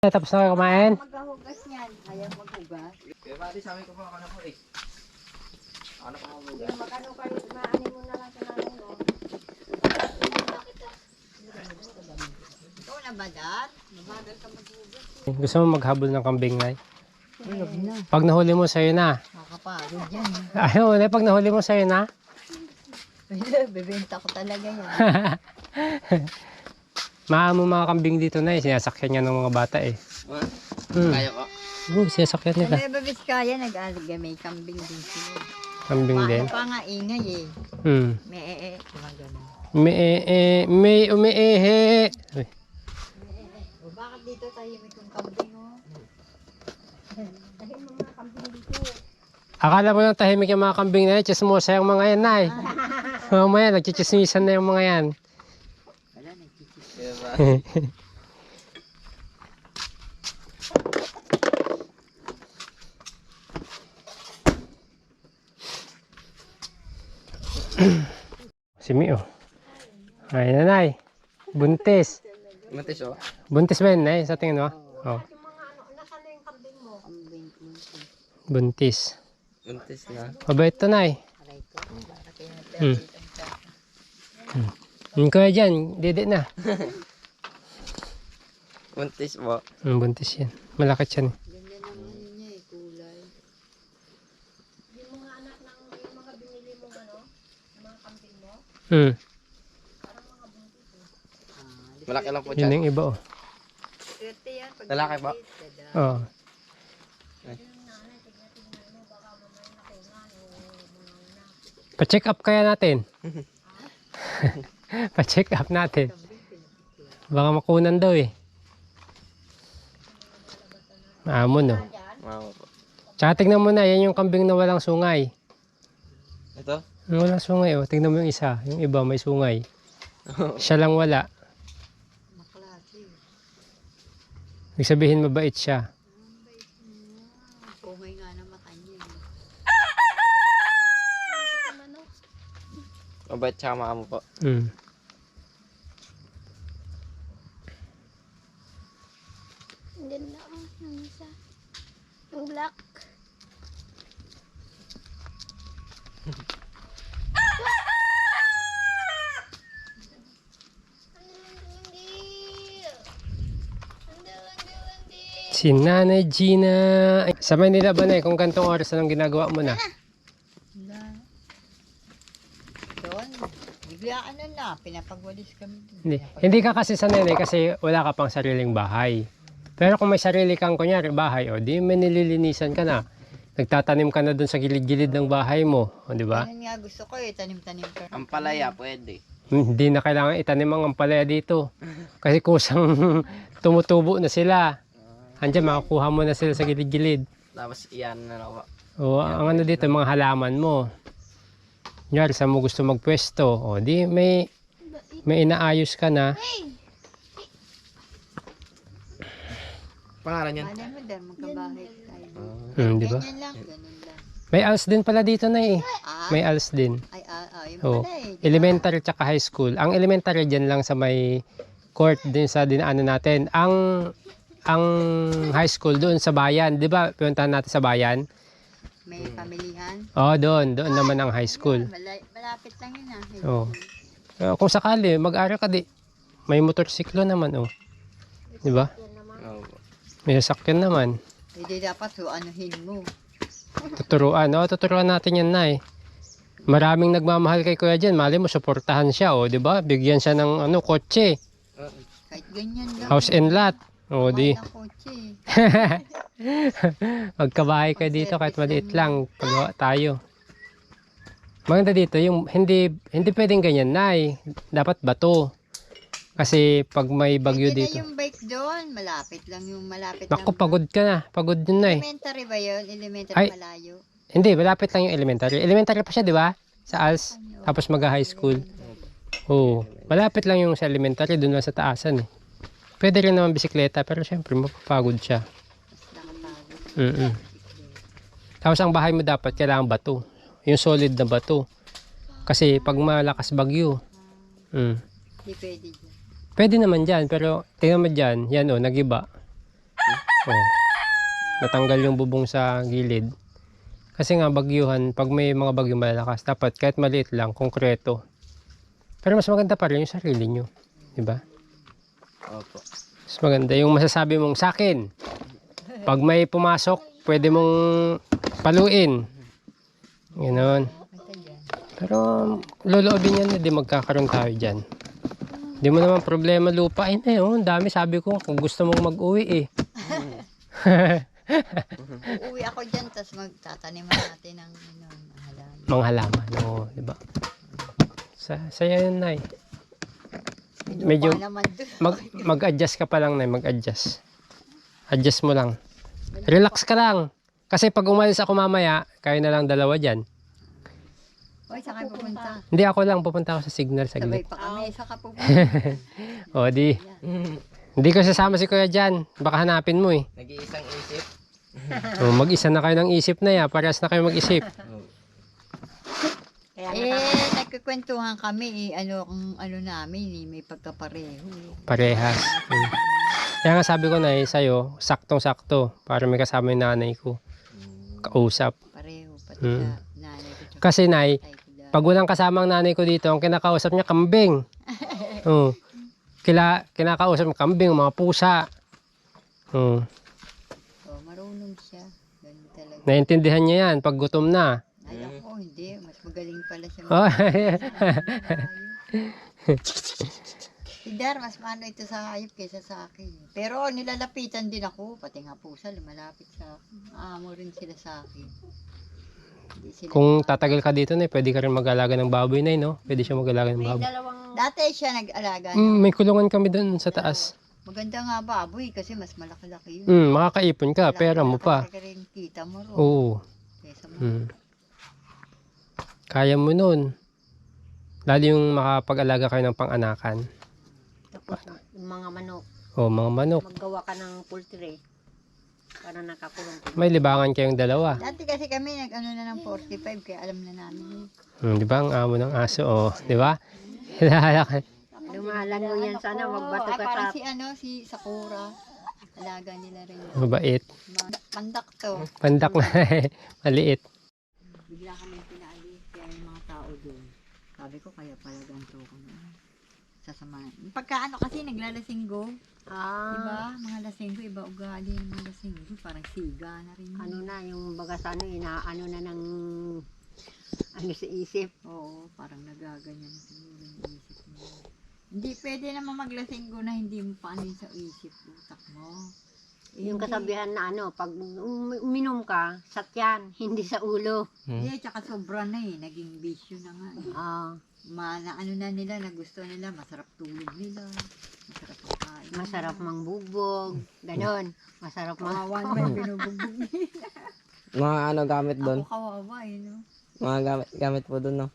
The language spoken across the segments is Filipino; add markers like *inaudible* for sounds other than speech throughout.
Tapos na kayo kumain? Magkahugas niyan. Ayaw maghugas. Kaya pati sa amin ko pa ako na po eh. Ako na po mabuga. Magkano kayo, maani mo na lang sa nanay mo. Ikaw na ba, Dad? Mabagal ka maghugas. Gusto mo maghabol ng kambing na Huwag na. Pag nahuli mo, sa'yo na. Makakapagod yan. Ayaw, na, pag nahuli mo, sa'yo na. Bibenta ko talaga yan. *laughs* Maamo mga kambing dito na eh. Sinasakyan niya ng mga bata eh. What? Hmm. Kaya ko. Oo, sinasakyan Sa nila. Nueva Vizcaya, nag-alaga may kambing din sila. Kambing din. Paano pa nga ingay eh. Hmm. May ee, eh. Diba ganun? May, eh, may umiihi. Uy, O bakit dito tayo may kong kambing oh? Dahil mga kambing dito. Akala mo lang tahimik yung mga kambing na yan. Chismosa yung mga yan, nay. *laughs* Mamaya, nagchichismisan na yung mga yan. Wala, nagkikis. Kaya ba? *laughs* Si Mio. Ay, nanay. Buntis. Matis oh. Buntis ba yun, nay? Sa tingin mo? Oh. Buntis. Matis na. Mabait to, nay. Hmm. Yung kaya dyan, dede na. *laughs* Matis po. Hmm, buntis yan. Malaki yan. Ganda ng ano niya eh, kulay. Yung mga anak ng, yung mga binili mo ano, yung mga kambing mo, Hmm. ah, Malaki lang po Yun dyan. yung iba, oh. swerte yan. Pag Lalaki ba? dada. Oh. Pa-check up kaya natin. *laughs* Pa-check up natin. Baka makunan daw eh. Maamon oh. Mama po. Tsaka tignan mo na, yan yung kambing na walang sungay. Ito? Yung walang sungay oh. Tignan mo yung isa. Yung iba may sungay. *laughs* Siya lang wala. Maklase. Ibig sabihin mabait siya. Kumay nga na mata niya. eh. Mabait tsaka maamo po. Hmm. Ang ganda oh, ng isa. Yung black. Si Nanay Gina. Sa Manila ba na eh? Kung gantong oras anong ginagawa mo na? Doon, biglaan na na, pinapagwalis kami. Hindi. Hindi ka kasi sanay eh, kasi wala ka pang sariling bahay. Pero kung may sarili kang kunyari bahay, o di may nililinisan ka na. Nagtatanim ka na dun sa gilid-gilid ng bahay mo. O di ba? Ganun nga gusto ko eh, tanim-tanim ka. Ang palaya pwede. Hindi na kailangan itanim ang ampalaya dito. Kasi kusang *laughs* tumutubo na sila. Andiyan, makakuha mo na sila sa gilid-gilid. Tapos iyan na po. O, ang ano dito, mga halaman mo. Kunyari, saan mo gusto magpwesto. O, di may, may inaayos ka na. Pangalan yan? Ano mo dahil magkabahay tayo. Hmm, di ba? Ganyan lang, ganun lang. May ALS din pala dito na eh. Ah, May ALS din. ay, ah, ah, yun Oo. pala eh. Elementary tsaka high school. Ang elementary dyan lang sa may court din sa dinaanan natin. Ang ang high school doon sa bayan. Di ba puntahan natin sa bayan? May pamilihan. Oo, doon. Doon naman ang high school. Mala- malapit lang yun ah. Oo. Uh, kung sakali, mag-aral ka di. May motorsiklo naman, oh. Di ba? May sasakyan naman. Hindi dapat anuhin mo. Tuturuan. Oo, tuturuan natin yan na eh. Maraming nagmamahal kay Kuya dyan. Mali mo, suportahan siya, oh. Di ba? Bigyan siya ng ano, kotse. Kahit ganyan lang. House and lot. Oo, di. Mahal ang kotse. *laughs* Magkabahay ka dito kahit maliit lang. Pagawa tayo. Maganda dito, yung hindi hindi pwedeng ganyan na Dapat bato. Kasi pag may bagyo Pwede dito. na yung bike doon. Malapit lang yung malapit Naku, lang. pagod ka na. Pagod yun na eh. Elementary ba yun? Elementary Ay. malayo. Hindi, malapit lang yung elementary. Elementary pa siya, di ba? Sa ALS. Tapos mag-high school. Oo. Malapit lang yung sa elementary, doon lang sa taasan eh. Pwede rin naman bisikleta, pero syempre mapapagod siya. Nakapagod. Mm Tapos ang bahay mo dapat kailangan bato. Yung solid na bato. Kasi pag malakas bagyo, mm, Hindi pwede dyan. Pwede naman dyan. Pero tingnan mo dyan, yan o, nagiba. Oh. Natanggal yung bubong sa gilid. Kasi nga bagyuhan, pag may mga bagyong malalakas, dapat kahit maliit lang, konkreto. Pero mas maganda pa rin yung sarili nyo. Di ba? Opo. Mas maganda yung masasabi mong sa akin. Pag may pumasok, pwede mong paluin. Ganon. Pero loloobin yan, hindi magkakaroon tayo dyan. Hindi mo naman problema lupa. Ay na yun, dami sabi ko kung gusto mong mag-uwi eh. *laughs* Uuwi ako dyan, tapos magtataniman natin ng ano, halaman. Mga halaman, oo, di ba? Sa, saya yun, Nay. Medyo-. Mag, mag-adjust ka pa lang, Nay, mag-adjust. Adjust mo lang. Relax ka lang. Kasi pag umalis ako mamaya, kayo na lang dalawa dyan. Hoy, saan kayo pupunta? Hindi ako lang, pupunta ako sa signal Sabay saglit. pa kami, saan ka pupunta? *laughs* O, di. Hindi ko sasama si Kuya dyan. Baka hanapin mo eh. Nag-iisang isip. O, mag-isa na kayo ng isip na ya. Parehas na kayo mag-isip. Kaya *laughs* eh, nagkikwentuhan kami eh, ano, kung ano namin eh, may pagkapareho. Parehas. Mm. Kaya nga sabi ko na eh, sa'yo, saktong-sakto. Para may kasama yung nanay ko. Kausap. Pareho, pati Mm. sa nanay ko. tsaka Kasi nay, tatay ko. Pag walang kasamang nanay ko dito, ang kinakausap niya, kambing. *laughs* Oo. Kila, kinakausap mo, kambing, mga pusa. Oo. Oh, marunong siya. Ganun talaga. Naiintindihan niya yan pag gutom na. Ay, ako, hindi. Mas magaling pala siya. Oh, *laughs* Si Dar, mas mano ito sa hayop kaysa sa akin. Pero nilalapitan din ako, pati nga pusa, lumalapit sa akin. Amo rin sila sa akin. Sila Kung tatagal ka dito, na pwede ka rin mag-alaga ng baboy na no? Pwede siya mag-alaga ng baboy. Dati siya nag-alaga. Mm, may kulungan kami doon sa taas. Maganda nga baboy kasi mas malaki-laki yun. Mm, makakaipon ka, pera mo pa. malaki rin kita mo ro. Oo. Kesa mo. Mm. Kaya mo nun. Lalo yung makapag-alaga kayo ng pang-anakan. Tapos yung mga manok, O mga manok. maggawa ka ng poultry para nakakulong. May libangan kayong dalawa. Dati kasi kami nag-ano na ng 45 kaya alam na namin. Hmm, di ba? Ang amo ng aso, oh. Di ba? Hinahalak- Lumalan mo yan sana, magbato Ay, ka parang sa... si ano, si Sakura. Alaga nila rin. Mabait. Ma- Pandak to. Pandak na. Maliit. Bigla kami pinaalis kaya yung mga tao doon. Sabi ko kaya pala ganito ko na. Sasamahan. Pagka ano kasi naglalasinggo, Ah, Diba? Mga lasinggo, iba ugali ng mga lasinggo. Parang siga na rin. ano na, yung baga sa ano, inaano na ng... Ano sa isip. Oo, parang nagaganyan na siguro yung isip mo. Hindi pwede naman maglasinggo na hindi mo paano sa isip, utak mo. Eh, Yung hindi. kasabihan na ano, pag um- uminom ka, sa tiyan, hindi sa ulo. Hindi, tsaka sobra na eh. Naging bisyo na nga. eh. Ah, Ma, na ano na nila, na gusto nila, masarap tulog nila. Masarap pagkain. masarap mangbubog, ganon. Masarap mang... Kawawa naman yung binubugbog nila. *laughs* Mga ano gamit doon? Ako kawawa eh, no? Mga gamit, gamit po doon, no?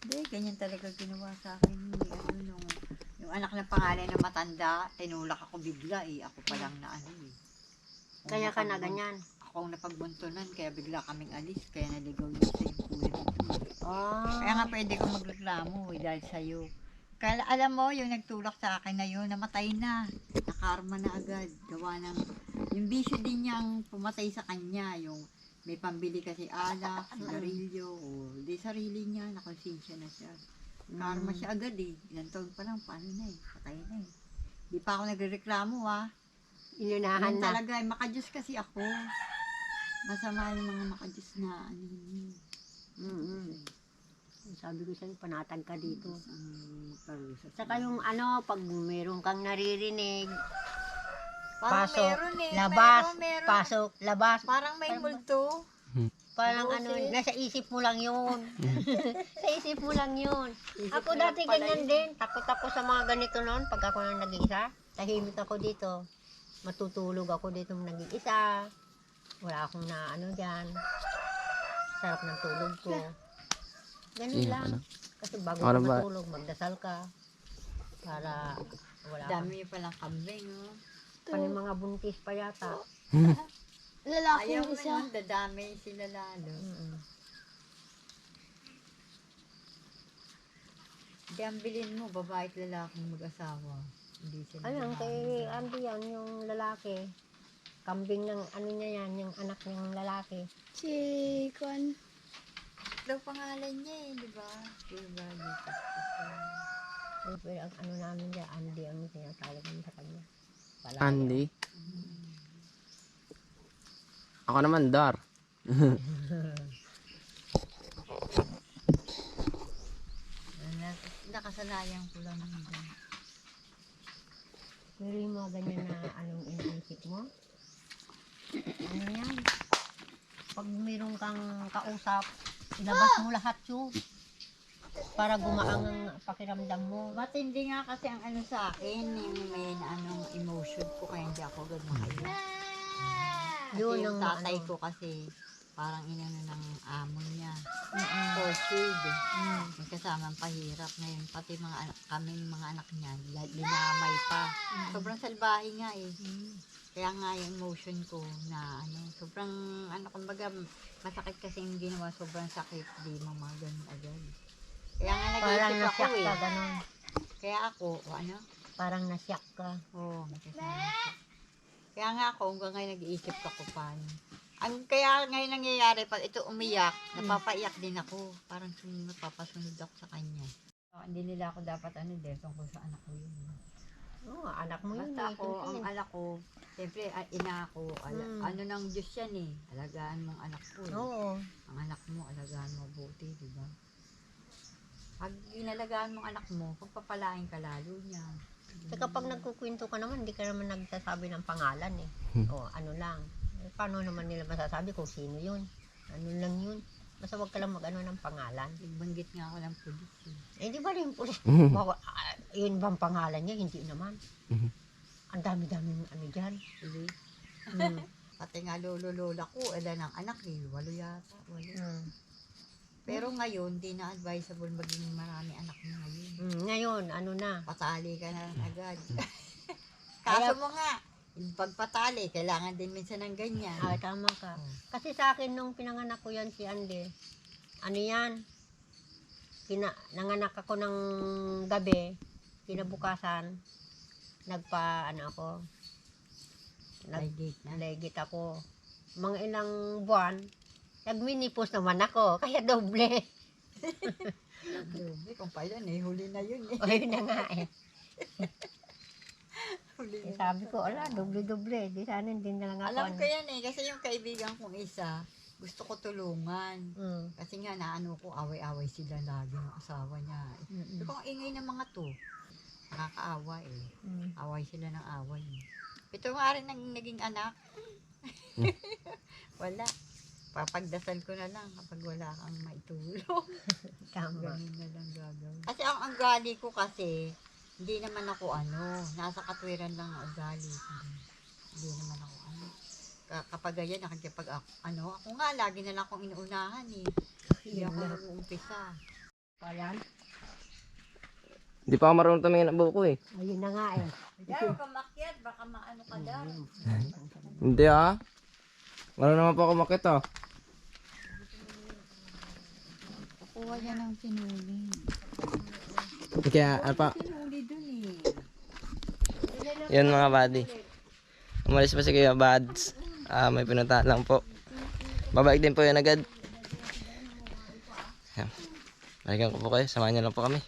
Hindi, ganyan talaga ginawa sa akin. Hindi, ano, nung, yung anak ng pangalan na matanda, tinulak ako bigla eh. Ako pa lang na ano eh. Kaya ka na ganyan. Ako ang napagbuntunan, kaya bigla kaming alis. Kaya naligaw niya sa yung kulit ko. Ah, Kaya nga pwede ko magreklamo eh, dahil sa'yo. Kaya alam mo, yung nagtulak sa akin na yun, namatay na. Nakarma na agad. Gawa ng, yung bisyo din niyang pumatay sa kanya. Yung may pambili kasi alak, sigarilyo, o di sarili niya, nakonsensya na siya. Karma siya agad eh. Ilang taon pa lang, paano na eh. Patay na eh. Di pa ako nagreklamo ah. inunahan na. talaga, eh, makajus kasi ako. Masama yung mga makajus na ano yun. Mm-mm. Sabi ko sa'yo, panatag ka dito. Saka yung ano, pag meron kang naririnig, Parang pasok, meron eh. labas, meron, meron. pasok, labas. Parang may multo. Parang ano, Boses. nasa isip mo lang yun. *laughs* sa isip mo lang yun. Isip Ako mo lang dati pala ganyan yun. din. Takot ako sa mga ganito noon. Pag ako nang nag-iisa, tahimik ako dito. Matutulog ako dito nag-iisa. Wala akong na ano dyan. Sarap ng tulog ko. Ganun Iya, lang. Kasi bago Ano ka ba? matulog, magdasal ka. Para wala Dami yung palang kambing, oh. Pani mga buntis pa yata. Lalaki Ayaw yung mo isa. nun, dadami sila lalo. Mm-mm. Hindi ang bilin mo, babae at lalaking mag-asawa. Hindi sila Ayun, lalaki. kay Andy yan, yung lalaki. Kambing ng ano niya yan, yung anak niyang lalaki. Si Kwan. Daw pangalan niya eh, di ba? Di ba? Dito. Pero, pero ang ano namin dyan, Andy ang tinatawag namin sa kanya. Andy. Ako naman, Dar. Na- *laughs* Nakasanayan ko lang din. Pero yung mga ganyan na anong iniisip mo, ano yan? Pag mayroon kang kausap, ilabas mo lahat yun. Para gumaang ang pakiramdam mo. Matindi nga kasi ang ano sa akin, yung may na- anong emotion ko kaya hindi ako makaiyak. Kasi Yun yung ang tatay ano. ko kasi parang inano ng amo niya. Mm-mm. Tortured. Mm. May kasamang pahirap ngayon. Pati mga anak, kami mga anak niya, dinamay pa. Sobrang salbahe nga eh. Kaya nga yung emotion ko na ano, sobrang ano kumbaga masakit kasi yung ginawa, sobrang sakit, di mo mga ganun agad. Kaya nga nag-iisip ako eh. ka, ganun. Kaya ako, o ano, Parang nasyak ka. Oo, siya. Kaya nga ako, hanggang ngayon nag-iisip ako paano. Ang kaya ngayon nangyayari, pag ito umiyak, napapaiyak din ako. Parang sun- napapasunod ako sa kanya. Oh, hindi nila ako dapat ano din, tungkol sa anak ko yun. Oo, anak mo yun. Basta eh, ako, ang siyempre. anak ko, siyempre, ah, ina ako, ala- Mm. ano ng Diyos yan eh. Alagaan mong anak ko. eh. Oo. Ang anak mo, alagaan mo buti, di ba? Pag inalagaan mong anak mo, pagpapalain ka lalo niya. Saka pag nagkukwento ka naman, hindi ka naman nagsasabi ng pangalan eh. O ano lang. Eh, paano naman nila masasabi kung sino yun? Ano lang yun? Basta wag ka lang mag-ano ng pangalan. Nagbanggit nga ako ng pulis eh. Eh, di ba rin po? Bawa- ah, yun bang pangalan niya? Hindi naman. Ang dami-daming ano dyan. Pulis. Mm. *laughs* Pati nga lolo-lola ko, ilan ang anak eh, walo yata, walo. Mm. Pero ngayon, di na advisable maging marami anak mo ngayon. Mm, Ngayon, ano na? Patali ka na lang agad. *laughs* Kaso mo nga, yung pagpatali, kailangan din minsan ng ganyan. Ah, tama ka. Kasi sa akin, nung pinanganak ko yan si Ande, ano yan? Kina, nanganak ako ng gabi, kinabukasan, nagpa, ano ako, nag, Nag-gate na. Legit ako. Mga ilang buwan, nagminipos naman ako, *laughs* kaya doble. *laughs* Grabe, kung pa yan eh, huli na yun eh. *laughs* o yun na nga eh. Eh. Sabi ko, ala, doble-doble. Di sana hindi na lang ako. Alam ano. ko yan eh, kasi yung kaibigan kong isa, gusto ko tulungan. Mm. Kasi nga, naano ko, away-away sila lagi ng asawa niya. Mm, Sabi ko, ang ingay ng mga to. Nakakaawa eh. mm. Away sila ng away. Ito nga rin ang naging anak. *laughs* wala. Papagdasal ko na lang kapag wala kang maitulong. *laughs* Tama. Ganun na lang gagawin. Kasi ang ugali ko kasi, hindi naman ako ano, nasa katwiran lang ang ugali. Hindi naman ako ano. Ka- kapag ganyan, nakikipag ako, ano, ako nga, lagi na lang akong inuunahan eh. Hindi ako na. nag-uumpisa. Ayan. Hindi pa ako marunong tumingin ng buko eh. Ayun na nga eh. Diyan, huwag kang makyat, baka maano ka daw. Hindi ah. Marunong naman po ako makit ah. Kukuha niya ng sinuli. Kaya ano pa. Sinuli dun eh. Yan mga buddy. Umalis pa si Kuya Bads. Ah, may pinunta lang po. Babalik din po yan agad. Balikan ko po kayo. Samahan niyo lang po kami.